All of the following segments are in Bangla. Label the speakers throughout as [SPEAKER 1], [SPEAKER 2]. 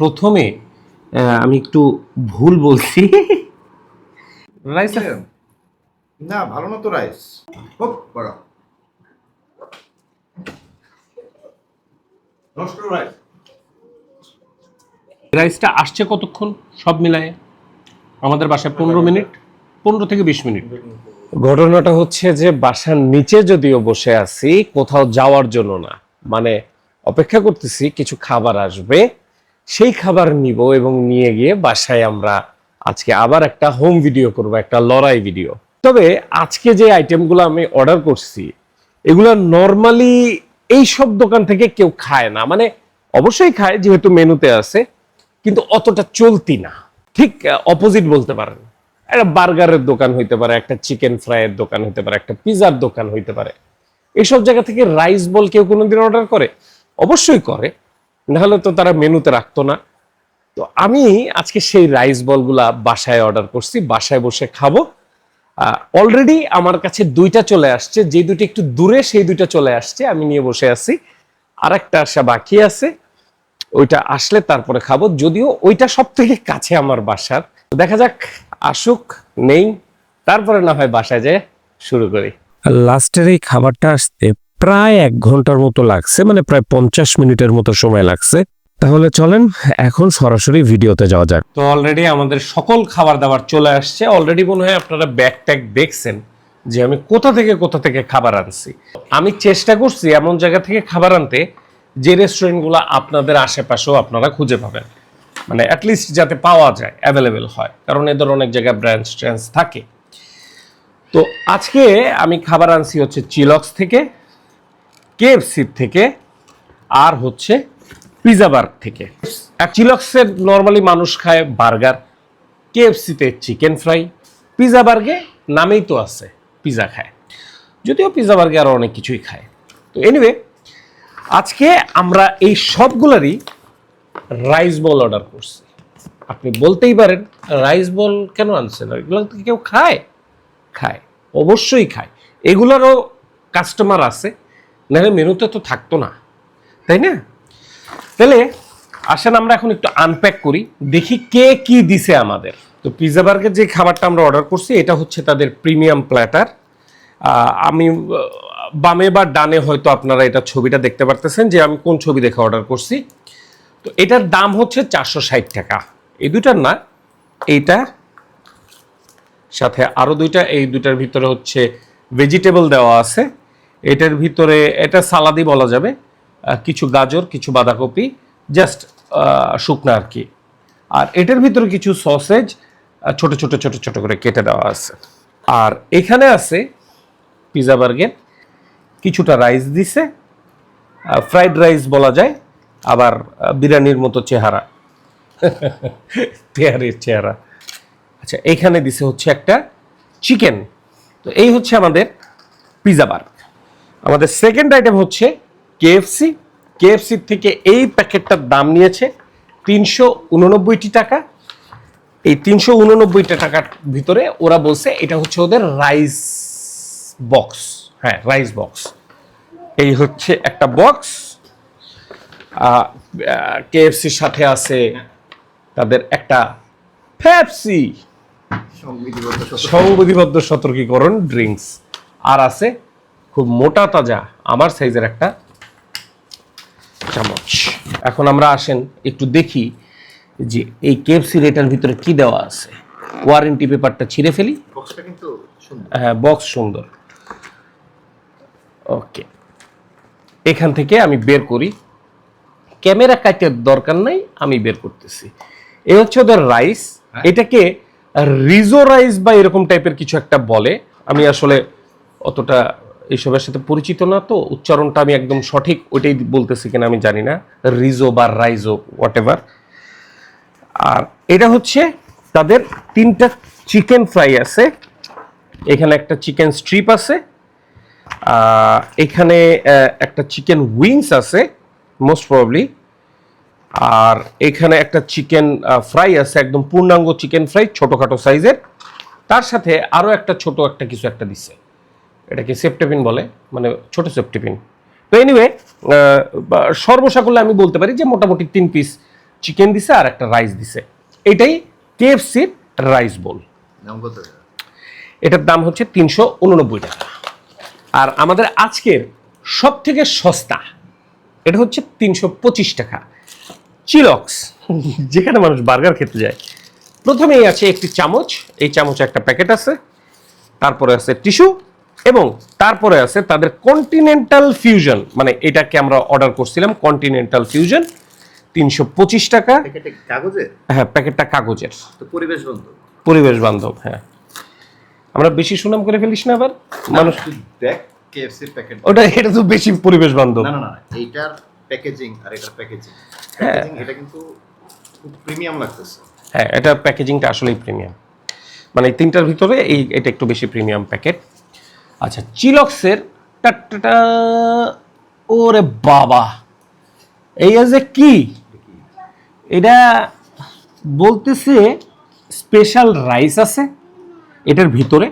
[SPEAKER 1] প্রথমে আমি একটু ভুল বলছি। রাইস
[SPEAKER 2] না ভালো না তো রাইস। হোক বড়। নষ্ট রাইস।
[SPEAKER 1] রাইসটা আসছে কতক্ষণ? সব মিলায়ে। আমাদের বাসায় পনেরো মিনিট পনেরো থেকে বিশ মিনিট। ঘটনাটা হচ্ছে যে বাসার নিচে যদিও বসে আছি কোথাও যাওয়ার জন্য না। মানে অপেক্ষা করতেছি কিছু খাবার আসবে। সেই খাবার নিব এবং নিয়ে গিয়ে বাসায় আমরা আজকে আবার একটা হোম ভিডিও করব, একটা লড়াই ভিডিও তবে আজকে যে আইটেমগুলো আমি অর্ডার করছি, এগুলো নর্মালি এই সব দোকান থেকে কেউ খায় না। মানে অবশ্যই খায়, যেহেতু মেনুতে আছে, কিন্তু অতটা চলতি না। ঠিক অপোজিট বলতে পারেন। একটা বার্গারের দোকান হইতে পারে, একটা চিকেন ফ্রাইয়ের দোকান হইতে পারে, একটা পিজার দোকান হইতে পারে। এইসব জায়গা থেকে রাইস বল কেউ কোনোদিন অর্ডার করে? অবশ্যই করে। নাহলে তো তারা মেনুতে রাখতো না। তো আমি আজকে সেই রাইস বলগুলা বাসায় অর্ডার করছি, বাসায় বসে খাব। অলরেডি আমার কাছে দুইটা চলে আসছে, যে দুটো একটু দূরে সেই দুইটা চলে আসছে, আমি নিয়ে বসে আছি। আর একটা আসা বাকি আছে, ওইটা আসলে তারপরে খাব, যদিও ওইটা সব থেকে কাছে আমার বাসার। দেখা যাক, আসুক, নেই, তারপরে না হয় বাসায় যেয়ে শুরু করি।
[SPEAKER 3] লাস্টের এই খাবারটা আসতে প্রায় এক ঘণ্টার মতো লাগছে মানে প্রায় পঞ্চাশ মিনিটের মতো সময় লাগছে। তাহলে চলেন, এখন সরাসরি ভিডিওতে যাওয়া যাক।
[SPEAKER 1] তো অলরেডি আমাদের সকল খাবার দাবার চলে আসছে। অলরেডি মনে হয় আপনারা ব্যাগ ট্যাগ দেখছেন যে আমি কোথা থেকে কোথা থেকে খাবার আনছি। আমি চেষ্টা করছি এমন জায়গা থেকে খাবার আনতে যে রেস্টুরেন্টগুলো আপনাদের আশেপাশেও আপনারা খুঁজে পাবেন। মানে অ্যাটলিস্ট যাতে পাওয়া যায় অ্যাভেলেবেল হয়। কারণ এদের অনেক জায়গায় ব্রাঞ্চ ট্রাঞ্চ থাকে। তো আজকে আমি খাবার আনছি হচ্ছে চিলক্স থেকে। কেএফসির থেকে, আর হচ্ছে পিজা বার্গ থেকে। চিলক্সের নর্মালি মানুষ খায় বার্গার, কেএফসিতে চিকেন ফ্রাই, পিজা বার্গে নামেই তো আছে, পিজা খায়। যদিও পিজা বার্গে আরও অনেক কিছুই খায়। তো এনিওয়ে আজকে আমরা এই সবগুলারই রাইস বল অর্ডার করছি। আপনি বলতেই পারেন রাইস বল কেন আনছেন? এগুলো কেউ খায়? খায়। অবশ্যই খায়। এগুলোরও কাস্টমার আছে। নাহলে মেনুতে তো থাকতো না, তাই না? তাহলে আসেন আমরা এখন একটু আনপ্যাক করি, দেখি কে কি দিছে আমাদের। তো পিজা বার্গের যে খাবারটা আমরা অর্ডার করছি, এটা হচ্ছে তাদের প্রিমিয়াম প্ল্যাটার আমি বামে বা ডানে হয়তো আপনারা এটা ছবিটা দেখতে পারতেছেন যে আমি কোন ছবি দেখে অর্ডার করছি। তো এটার দাম হচ্ছে চারশো ষাট টাকা। এই দুইটার না, এইটা, সাথে আরও দুইটা, এই দুইটার ভিতরে হচ্ছে ভেজিটেবল দেওয়া আছে। এটার ভিতরে, এটা সালাদি বলা যাবে কিছু গাজর, কিছু বাঁধাকপি জাস্ট শুকনা আর কি। আর এটার ভিতরে কিছু সসেজ ছোট ছোট ছোট ছোট করে কেটে দেওয়া আছে। আর এখানে আছে পিজা বার্গের কিছুটা রাইস দিছে ফ্রাইড রাইস বলা যায়, আবার বিরিয়ানির মতো চেহারা। তেহারির চেহারা। আচ্ছা এইখানে দিছে হচ্ছে একটা চিকেন তো এই হচ্ছে আমাদের পিজা বার্গ আমাদের সেকেন্ড আইটেম হচ্ছে কেএফসি কেএফসির থেকে এই প্যাকেটটার দাম নিয়েছে তিনশো উননব্বইটি টাকা। এই তিনশো উননব্বইটা টাকার ভিতরে ওরা বলছে এটা হচ্ছে ওদের রাইস বক্স হ্যাঁ রাইস বক্স এই হচ্ছে একটা বক্স কেএফসির সাথে আছে তাদের একটা ফ্যাপসি
[SPEAKER 2] সংবিধিবদ্ধ
[SPEAKER 1] সংবিধিবদ্ধ সতর্কীকরণ ড্রিঙ্কস আর আছে খুব মোটা তাজা আমার সাইজের একটা চামচ। এখন আমরা আসেন একটু দেখি যে এই কেএফসি এটার ভিতরে কি দেওয়া আছে। ওয়ারেন্টি পেপারটা ছিঁড়ে ফেলি। হ্যাঁ বক্স সুন্দর। ওকে এখান থেকে আমি বের করি। ক্যামেরা কাটের দরকার নাই আমি বের করতেছি। এই হচ্ছে ওদের রাইস এটাকে রিজো রাইস বা এরকম টাইপের কিছু একটা বলে। আমি আসলে অতটা এইসবের সাথে পরিচিত না তো, উচ্চারণটা আমি একদম সঠিক ওইটাই বলতেছি কিনা আমি জানি না। রিজো বা রাইজো হোয়াট এভার আর এটা হচ্ছে তাদের তিনটা চিকেন ফ্রাই আছে। এখানে একটা চিকেন স্ট্রিপ আছে। এখানে একটা চিকেন উইংস আছে মোস্ট প্রবলি আর এখানে একটা চিকেন ফ্রাই আছে, একদম পূর্ণাঙ্গ চিকেন ফ্রাই, ছোটোখাটো সাইজের। তার সাথে আরও একটা ছোট একটা কিছু একটা দিচ্ছে। এটাকে সেপ্টেপিন বলে মানে ছোট সেপ্টেপিন তো এনিওয়ে সর্বসাকুল্যে আমি বলতে পারি যে মোটামুটি তিন পিস চিকেন দিছে আর একটা রাইস দিছে। এটাই কেএফসির রাইস বোল এটার দাম হচ্ছে তিনশো উননব্বই টাকা। আর আমাদের আজকের সব থেকে সস্তা এটা হচ্ছে তিনশো পঁচিশ টাকা। চিলক্স যেখানে মানুষ বার্গার খেতে যায়। প্রথমেই আছে একটি চামচ এই চামচে একটা প্যাকেট আছে। তারপরে আছে টিস্যু এবং তারপরে আছে তাদের কন্টিনেন্টাল ফিউশন মানে এটাকে আমরা অর্ডার করছিলাম কন্টিনেন্টাল ফিউশন তিনশো পঁচিশ টাকা।
[SPEAKER 2] কাগজের
[SPEAKER 1] হ্যাঁ প্যাকেটটা কাগজের।
[SPEAKER 2] তো পরিবেশ বন্ধু
[SPEAKER 1] পরিবেশ বান্ধব হ্যাঁ। আমরা বেশি সুনাম করে ফেলিস না আবার? মানুষ
[SPEAKER 2] দেখ কেএফসির প্যাকেট
[SPEAKER 1] ওটা এটা তো বেশি পরিবেশ বান্ধব।
[SPEAKER 2] না না না এইটার প্যাকেজিং আর এটার প্যাকেজিং। প্যাকেজিং এটা কিন্তু খুব প্রিমিয়াম লাগতেছে।
[SPEAKER 1] হ্যাঁ এটা প্যাকেজিংটা আসলেই প্রিমিয়াম মানে তিনটার ভিতরে এই এটা একটু বেশি প্রিমিয়াম প্যাকেট আচ্ছা চিলক্সের ওরে বাবা। এই যে কি? এটা বলতেছে স্পেশাল রাইস আছে, এটার ভিতরে।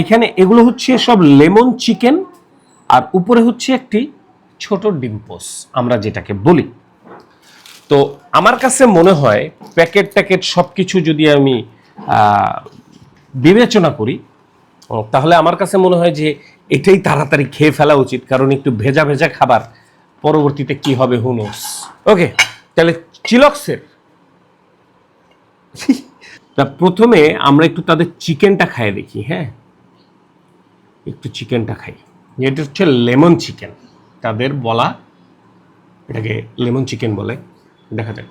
[SPEAKER 1] এখানে এগুলো হচ্ছে সব লেমন চিকেন, আর উপরে হচ্ছে একটি ছোট ডিম্পোস আমরা যেটাকে বলি। তো আমার কাছে মনে হয় প্যাকেট ট্যাকেট সব কিছু যদি আমি বিবেচনা করি তাহলে আমার কাছে মনে হয় যে এটাই তাড়াতাড়ি খেয়ে ফেলা উচিত, কারণ একটু ভেজা ভেজা খাবার, পরবর্তীতে কি হবে হুনোস ওকে তাহলে চিলক্সের তা প্রথমে আমরা একটু তাদের চিকেনটা খাইয়ে দেখি হ্যাঁ? একটু চিকেনটা খাই। এটা হচ্ছে লেমন চিকেন। তাদের বলা এটাকে লেমন চিকেন বলে। দেখা যাক।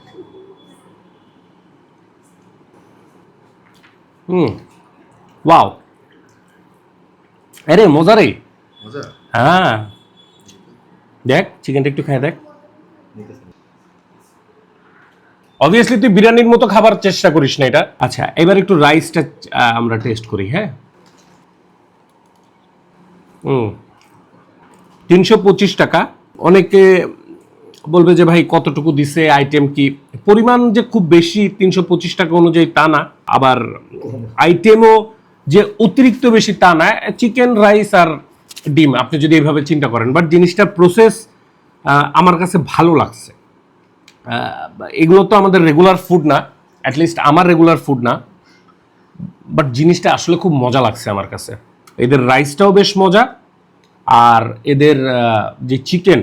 [SPEAKER 1] হুম ওয়াও আরে মজা রে।
[SPEAKER 2] মজা?
[SPEAKER 1] হ্যাঁ। দেখ চিকেনটা একটু খাই দেখ। অবভিয়াসলি তুই বিরিয়ানির মতো খাবার চেষ্টা করিস না এটা। আচ্ছা এবার একটু রাইসটা আমরা টেস্ট করি হ্যাঁ? হুম। তিনশো পঁচিশ টাকা। অনেকে বলবে যে ভাই কতটুকু দিছে? আইটেম কি? পরিমাণ যে খুব বেশি তিনশো পঁচিশ টাকা অনুযায়ী তা না। আবার আইটেমও যে অতিরিক্ত বেশি তা না চিকেন, রাইস আর ডিম, আপনি যদি এইভাবে চিন্তা করেন। বাট জিনিসটার প্রসেস আমার কাছে ভালো লাগছে। এগুলো তো আমাদের রেগুলার ফুড না অ্যাটলিস্ট আমার রেগুলার ফুড না। বাট জিনিসটা আসলে খুব মজা লাগছে আমার কাছে। এদের রাইসটাও বেশ মজা, আর এদের যে চিকেন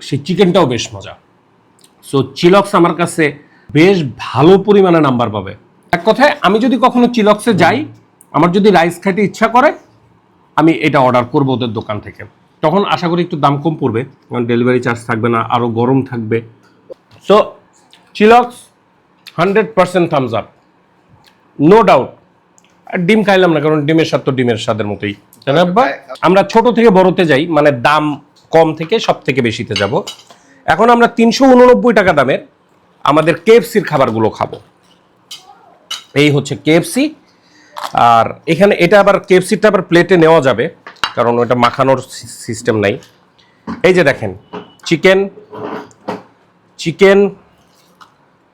[SPEAKER 1] সেই চিকেনটাও বেশ মজা। সো চিলক্স আমার কাছে বেশ ভালো পরিমাণে নাম্বার পাবে। এক কথায়, আমি যদি কখনো চিলক্সে যাই আমার যদি রাইস খাইতে ইচ্ছা করে, আমি এটা অর্ডার করব ওদের দোকান থেকে। তখন আশা করি একটু দাম কম পড়বে, কারণ ডেলিভারি চার্জ থাকবে না আরও গরম থাকবে। So Chillox hundred percent thumbs up no doubt আর ডিম খাইলাম না, কারণ ডিমের স্বাদ তো ডিমের স্বাদের মতোই? আমরা ছোট থেকে বড়তে যাই মানে দাম কম থেকে সব থেকে বেশিতে যাব। এখন আমরা তিনশো উননব্বই টাকা দামের আমাদের কেএফসির খাবারগুলো খাব। এই হচ্ছে কেএফসি আর এখানে এটা আবার কেএফসিটা আবার প্লেটে নেওয়া যাবে, কারণ ওটা মাখানোর সিস্টেম নাই। এই যে দেখেন চিকেন চিকেন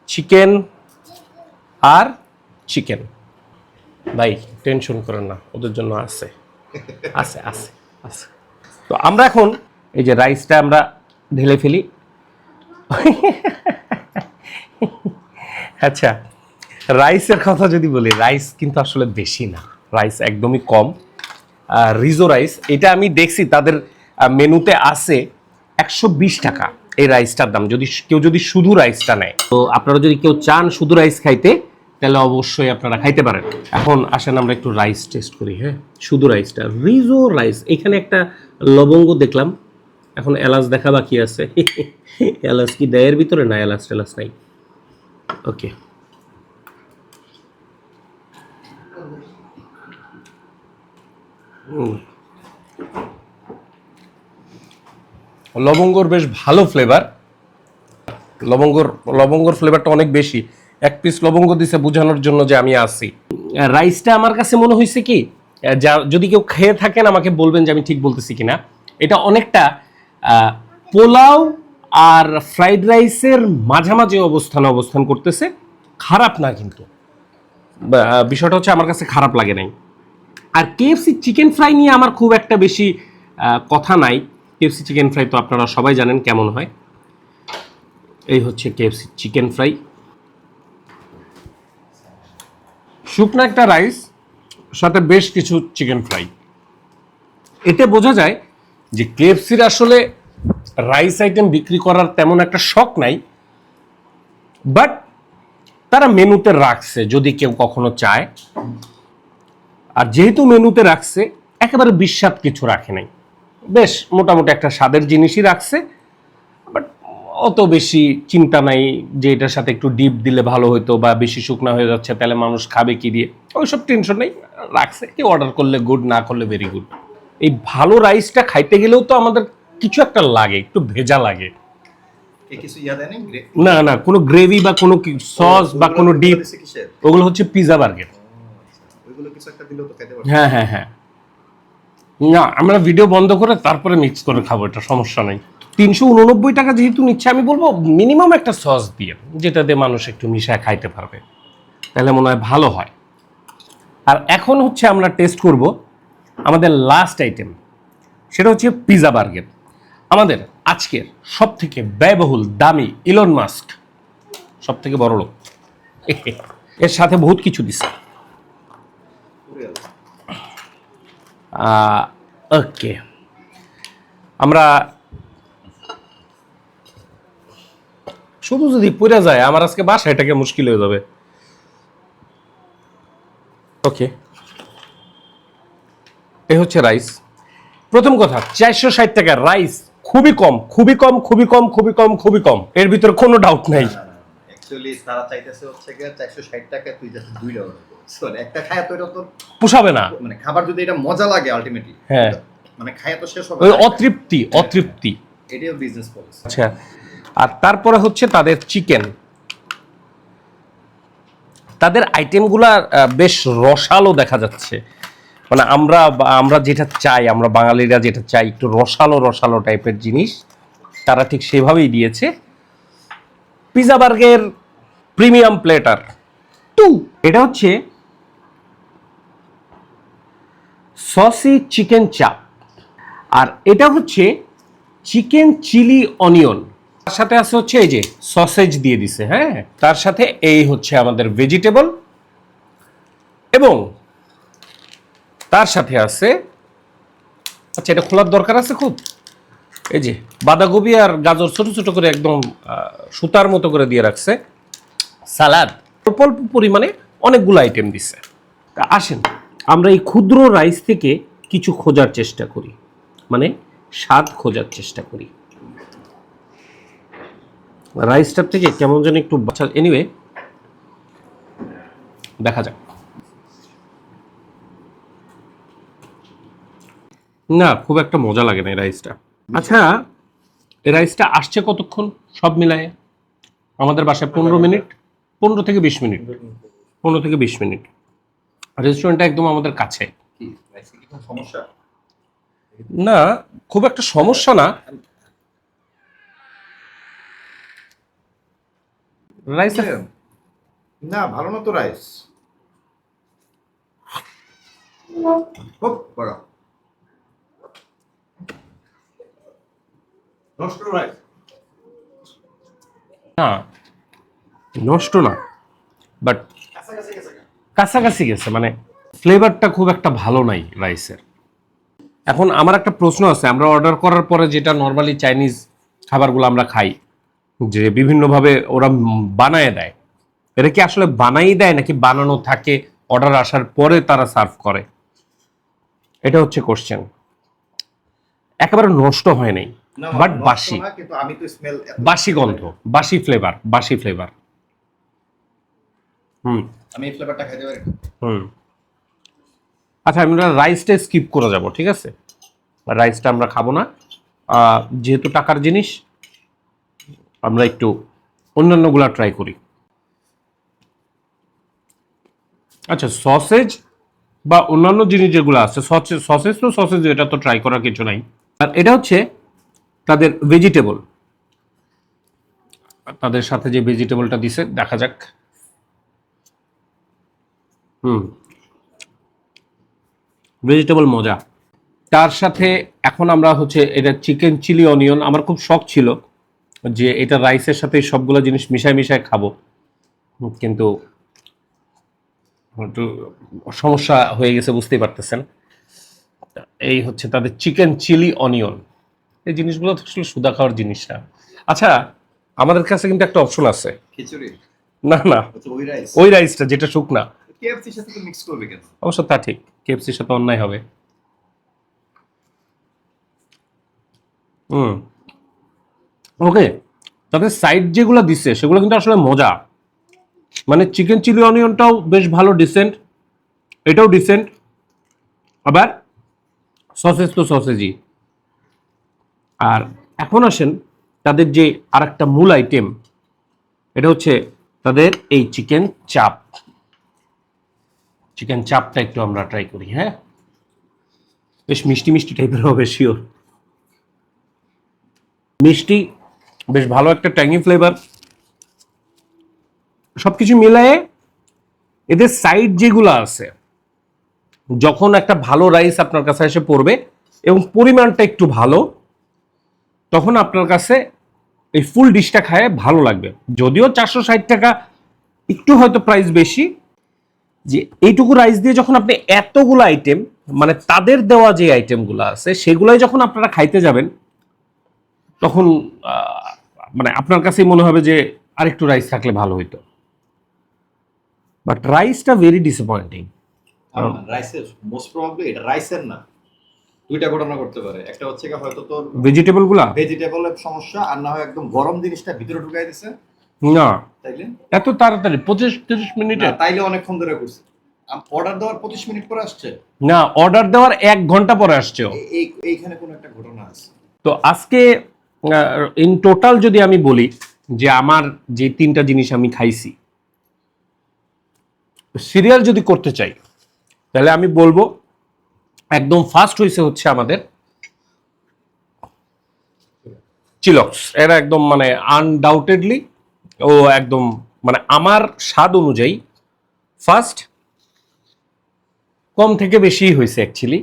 [SPEAKER 1] চিকেন আর চিকেন ভাই টেনশন করেন না, ওদের জন্য আছে। আছে আছে আছে। তো আমরা এখন এই যে রাইসটা আমরা ঢেলে ফেলি। আচ্ছা। রাইসের কথা যদি বলি রাইস কিন্তু আসলে বেশি না। রাইস একদমই কম। রিজো রাইস এটা আমি দেখছি তাদের মেনুতে আছে একশো বিশ টাকা এই রাইসটার দাম। যদি কেউ যদি শুধু রাইসটা নেয়। তো আপনারা যদি কেউ চান শুধু রাইস খাইতে, তাহলে অবশ্যই আপনারা খাইতে পারেন। এখন আসেন আমরা একটু রাইস টেস্ট করি হ্যাঁ? শুধু রাইসটা রিজো রাইস এখানে একটা লবঙ্গ দেখলাম। এখন এলাচ দেখা বাকি আছে। এলাচ কি দেয়ের ভিতরে? না এলাচ টেলাচ নাই। ওকে লবঙ্গর বেশ ভালো ফ্লেভার লবঙ্গর লবঙ্গর ফ্লেভারটা অনেক বেশি। এক পিস লবঙ্গ দিছে বোঝানোর জন্য যে আমি আসি রাইসটা আমার কাছে মনে হয়েছে কি যা, যদি কেউ খেয়ে থাকেন আমাকে বলবেন যে আমি ঠিক বলতেছি কিনা। এটা অনেকটা পোলাও আর ফ্রাইড রাইসের মাঝামাঝি অবস্থানে অবস্থান করতেছে। খারাপ না কিন্তু। বিষয়টা হচ্ছে আমার কাছে খারাপ লাগে নাই। আর কেএফসি চিকেন ফ্রাই নিয়ে আমার খুব একটা বেশি কথা নাই। কেএফসি চিকেন ফ্রাই তো আপনারা সবাই জানেন কেমন হয়। এই হচ্ছে কেএফসি চিকেন ফ্রাই শুকনো একটা রাইস সাথে বেশ কিছু চিকেন ফ্রাই এতে বোঝা যায় যে কেএফসির আসলে রাইস আইটেম বিক্রি করার তেমন একটা শখ নাই বাট তারা মেনুতে রাখছে যদি কেউ কখনো চায়। আর যেহেতু মেনুতে রাখছে একেবারে বিস্বাদ কিছু রাখে নাই। বেশ মোটামুটি একটা স্বাদের জিনিসই রাখছে বাট অত বেশি চিন্তা নাই যে এটার সাথে একটু ডিপ দিলে ভালো হতো বা বেশি শুকনা হয়ে যাচ্ছে তাহলে মানুষ খাবে কি দিয়ে। ওইসব টেনশন নেই রাখছে কি অর্ডার করলে গুড না করলে ভেরি গুড এই ভালো রাইসটা খাইতে গেলেও তো আমাদের কিছু একটা লাগে একটু ভেজা লাগে। না না কোনো গ্রেভি বা কোনো সস বা কোনো ডিপ ওগুলো হচ্ছে পিজা বার্গার
[SPEAKER 2] ওইগুলো কিছু একটা দিলেও তো খাইতে পারবে।
[SPEAKER 1] হ্যাঁ হ্যাঁ হ্যাঁ। না, আমরা ভিডিও বন্ধ করে তারপরে মিক্স করে খাব, এটা সমস্যা নাই। তিনশো উননব্বই টাকা যেহেতু নিচ্ছে, আমি বলব মিনিমাম একটা সস দিয়ে, যেটা দিয়ে মানুষ একটু মিশায় খাইতে পারবে। তাহলে মনে হয় ভালো হয়। আর এখন হচ্ছে আমরা টেস্ট করব আমাদের লাস্ট আইটেম সেটা হচ্ছে পিজা বার্গার আমাদের আজকের সব থেকে ব্যয়বহুল, দামি ইলন মাস্ক সব থেকে বড় লোক। এর সাথে বহুত কিছু দিছে। ওকে। আমরা শুধু যদি পড়ে যায়, আমার আজকে বাসা এটাকে মুশকিল হয়ে যাবে। ওকে। এই হচ্ছে রাইস। প্রথম কথা, চারশো ষাট টাকা রাইস। খুবই কম খুবই কম খুবই কম খুবই কম খুবই কম। এর ভিতরে কোনো ডাউট নাই।
[SPEAKER 2] অ্যাকচুয়ালি তারা চাইতেছে হচ্ছে গিয়ে চারশো ষাট টাকা তুই যাচ্ছে দুইটা order মানে একটা খায়া তো এটা তো
[SPEAKER 1] পোষাবে না।
[SPEAKER 2] মানে খাবার যদি এটা মজা লাগে আলটিমেটলি
[SPEAKER 1] হ্যাঁ।
[SPEAKER 2] মানে খায়া তো শেষ হবে
[SPEAKER 1] ওই অতৃপ্তি অতৃপ্তি।
[SPEAKER 2] এটাও বিজনেস পলিসি
[SPEAKER 1] আচ্ছা আর তারপরে হচ্ছে তাদের চিকেন তাদের আইটেমগুলা বেশ রসালো দেখা যাচ্ছে। মানে আমরা আমরা যেটা চাই আমরা বাঙালিরা যেটা চাই একটু রসালো রসালো টাইপের জিনিস তারা ঠিক সেভাবেই দিয়েছে। পিজা বার্গের প্রিমিয়াম প্লেটার টু এটা হচ্ছে সসি চিকেন চাপ। আর এটা হচ্ছে চিকেন চিলি অনিয়ন। তার সাথে আছে হচ্ছে এই যে সসেজ দিয়ে দিছে হ্যাঁ? তার সাথে এই হচ্ছে আমাদের ভেজিটেবল এবং তার সাথে আছে আচ্ছা এটা খোলার দরকার আছে খুব? এই যে বাঁধাকপি আর গাজর ছোট ছোট করে একদম সুতার মতো করে দিয়ে রাখছে। সালাদ অল্প অল্প পরিমাণে অনেকগুলো আইটেম দিছে। তা আসেন। আমরা এই ক্ষুদ্র রাইস থেকে কিছু খোঁজার চেষ্টা করি। মানে স্বাদ খোঁজার চেষ্টা করি। রাইসটার থেকে কেমন যেন একটু বাচ্চা এনিওয়ে দেখা যাক। না, খুব একটা মজা লাগে না এই রাইসটা আচ্ছা এই রাইসটা আসছে কতক্ষণ? সব মিলায়ে? আমাদের বাসায় পনেরো মিনিট, পনেরো থেকে বিশ মিনিট। পনেরো থেকে বিশ মিনিট। রেস্টুরেন্টটা একদম আমাদের কাছে।
[SPEAKER 2] কি? রাইসে কি কোনো সমস্যা?
[SPEAKER 1] না খুব একটা সমস্যা না। রাইস
[SPEAKER 2] না ভালো না তো রাইস নষ্ট রাইস
[SPEAKER 1] না নষ্ট না। বাট
[SPEAKER 2] কাছাকাছি গেছে
[SPEAKER 1] মানে ফ্লেভারটা খুব একটা ভালো নাই রাইসের এখন আমার একটা প্রশ্ন আছে আমরা অর্ডার করার পরে যেটা নর্মালি চাইনিজ খাবারগুলো আমরা খাই যে বিভিন্নভাবে ওরা বানায় দেয় এটা কি আসলে বানাই দেয় নাকি বানানো থাকে অর্ডার আসার পরে তারা সার্ভ করে? এটা হচ্ছে কোশ্চেন একেবারে নষ্ট হয় নাই বাট বাসি। বাসি গন্ধ বাসি ফ্লেভার বাসি ফ্লেভার হুম।
[SPEAKER 2] আমি এই ফ্লেভারটা খাইতে পারি
[SPEAKER 1] হুম। আচ্ছা আমরা রাইসটা স্কিপ করে যাব ঠিক আছে? রাইসটা আমরা খাব না। যেহেতু টাকার জিনিস আমরা একটু অন্যান্যগুলা ট্রাই করি। আচ্ছা সসেজ বা অন্যান্য জিনিস যেগুলো আছে সসেজ তো সসেজ এটা তো ট্রাই করার কিছু নাই। আর এটা হচ্ছে তাদের ভেজিটেবল তাদের সাথে যে ভেজিটেবলটা দিছে দেখা যাক। হুম। ভেজিটেবল মজা। তার সাথে এখন আমরা হচ্ছে এটা চিকেন চিলি অনিয়ন আমার খুব শখ ছিল যে এটা রাইসের সাথে সবগুলো জিনিস মিশায় মিশায় খাব। কিন্তু একটু সমস্যা হয়ে গেছে বুঝতেই পারতেছেন। এই হচ্ছে তাদের চিকেন চিলি অনিয়ন এই জিনিসগুলো আসলে সুদা খাওয়ার জিনিস না। আচ্ছা আমাদের কাছে কিন্তু একটা অপশন আছে।
[SPEAKER 2] খিচুড়ি।
[SPEAKER 1] না না।
[SPEAKER 2] ওই
[SPEAKER 1] ওই রাইসটা যেটা শুকনা।
[SPEAKER 2] কেএফসির সাথে তো মিক্স করবে কেন?
[SPEAKER 1] অবশ্য তা ঠিক। কেএফসির সাথে অন্যায় হবে। হুম। ওকে তাদের সাইড যেগুলো দিচ্ছে সেগুলো কিন্তু আসলে মজা। মানে চিকেন চিলি অনিয়নটাও বেশ ভালো ডিসেন্ট এটাও ডিসেন্ট আবার সসেজ তো সসেজই আর এখন আসেন তাদের যে আরেকটা মূল আইটেম এটা হচ্ছে তাদের এই চিকেন চাপ চিকেন চাপটা একটু আমরা ট্রাই করি হ্যাঁ? বেশ মিষ্টি মিষ্টি টাইপের হবে শিওর মিষ্টি, বেশ ভালো একটা ট্যাঙ্গি ফ্লেভার সবকিছু মিলায়ে এদের সাইড যেগুলো আছে, যখন একটা ভালো রাইস আপনার কাছে এসে পড়বে এবং পরিমাণটা একটু ভালো, তখন আপনার কাছে এই ফুল ডিশটা খায় ভালো লাগবে। যদিও চারশো ষাট টাকা, একটু হয়তো প্রাইস বেশি যে এইটুকু রাইস দিয়ে যখন আপনি এতগুলো আইটেম মানে তাদের দেওয়া যে আইটেমগুলো আছে সেগুলাই যখন আপনারা খাইতে যাবেন তখন মানে আপনার কাছেই মনে হবে যে আরেকটু রাইস থাকলে ভালো হইতো। বাট রাইসটা ভেরি ডিসঅ্যাপয়েন্টিং
[SPEAKER 2] রাইসের মোস্ট প্রবাবলি এটা রাইসের না। দুইটা ঘটনা করতে পারে। একটা হচ্ছে কি হয়তো তোর
[SPEAKER 1] ভেজিটেবলগুলা
[SPEAKER 2] ভেজিটেবলের সমস্যা আর না হয় একদম গরম জিনিসটা ভিতরে ঢুকাই দিছে।
[SPEAKER 1] না।
[SPEAKER 2] তাইলে?
[SPEAKER 1] এত তাড়াতাড়ি পঁচিশ তিরিশ মিনিটে?
[SPEAKER 2] তাইলে অনেকক্ষণ ধরে করছে। অর্ডার দেওয়ার পঁচিশ মিনিট পরে আসছে?
[SPEAKER 1] না অর্ডার দেওয়ার এক ঘণ্টা পরে আসছে
[SPEAKER 2] এই- এই এইখানে কোনো একটা ঘটনা আছে।
[SPEAKER 1] তো আজকে ইন টোটাল যদি আমি বলি যে আমার যে তিনটা জিনিস আমি খাইছি সিরিয়াল যদি করতে চাই তাহলে আমি বলব একদম ফার্স্ট হয়েছে হচ্ছে আমাদের চিলক্স এরা একদম মানে আনডাউটেডলি ও একদম মানে আমার স্বাদ অনুযায়ী ফার্স্ট কম থেকে বেশি হয়েছে অ্যাকচুয়ালি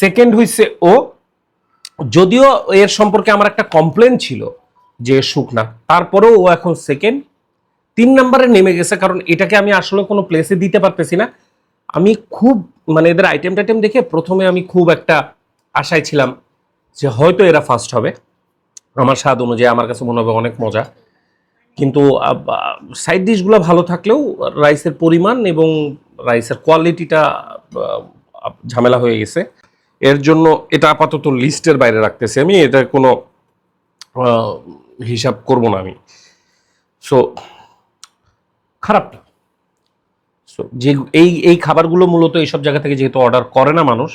[SPEAKER 1] সেকেন্ড হয়েছে ও, যদিও এর সম্পর্কে আমার একটা কমপ্লেন ছিল যে শুকনা তারপরেও ও এখন সেকেন্ড তিন নম্বরে নেমে গেছে, কারণ এটাকে আমি আসলে কোনো প্লেসে দিতে পারতেছি না। আমি খুব মানে এদের আইটেম টাইটেম দেখে প্রথমে আমি খুব একটা আশায় ছিলাম যে হয়তো এরা ফার্স্ট হবে। আমার স্বাদ অনুযায়ী, আমার কাছে মনে হবে অনেক মজা। কিন্তু সাইড ডিশগুলো ভালো থাকলেও রাইসের পরিমাণ এবং রাইসের কোয়ালিটিটা ঝামেলা হয়ে গেছে। এর জন্য এটা আপাতত লিস্টের বাইরে রাখতেছি আমি, এটা কোনো হিসাব করব না আমি। সো খারাপ সো যে, এই এই খাবারগুলো মূলত এইসব জায়গা থেকে যেহেতু অর্ডার করে না মানুষ,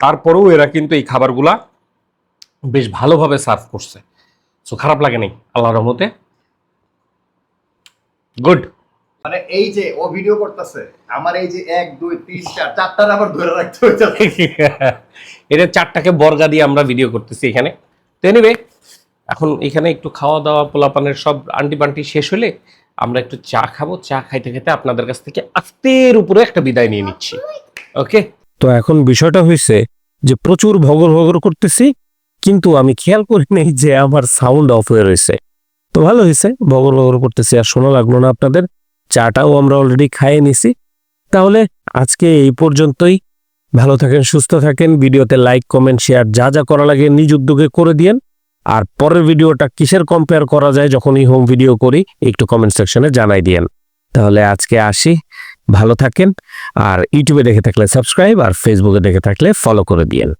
[SPEAKER 1] তারপরেও এরা কিন্তু এই খাবারগুলা বেশ ভালোভাবে সার্ভ করছে। সো খারাপ লাগে নাই আল্লাহ রহমতে। গুড
[SPEAKER 2] মানে এই যে ও ভিডিও করতেছে আমার এই যে এক দুই তিন চার চারটার আবার ধরে রাখতে হইতেছে
[SPEAKER 1] এটা চারটাকে বর্গা দিয়ে আমরা ভিডিও করতেছি এখানে। তো এনিওয়ে এখন এখানে একটু খাওয়া দাওয়া পোলাপানের সব আন্টি বান্টি শেষ হলে আমরা একটু চা খাব। চা খাইতে খেতে আপনাদের কাছ থেকে আস্তের উপরে একটা বিদায় নিয়ে নিচ্ছি। ওকে
[SPEAKER 3] তো এখন বিষয়টা হয়েছে যে প্রচুর ভগর ভগর করতেছি কিন্তু আমি খেয়াল করি নাই যে আমার সাউন্ড অফ হয়ে রয়েছে। তো ভালো হয়েছে ভগর ভগর করতেছি আর শোনা লাগল না আপনাদের। চাটাও আমরা অলরেডি খাইয়ে নিছি। তাহলে আজকে এই পর্যন্তই। ভালো থাকেন, সুস্থ থাকেন, ভিডিওতে লাইক কমেন্ট শেয়ার যা যা করা লাগে নিজ উদ্যোগে করে দিয়েন। আর পরের ভিডিওটা কিসের কম্পেয়ার করা যায় যখনই হোম ভিডিও করি, একটু কমেন্ট সেকশনে জানাই দিয়েন। তাহলে আজকে আসি। ভালো থাকেন, আর ইউটিউবে দেখে থাকলে সাবস্ক্রাইব আর ফেসবুকে দেখে থাকলে ফলো করে দিয়েন।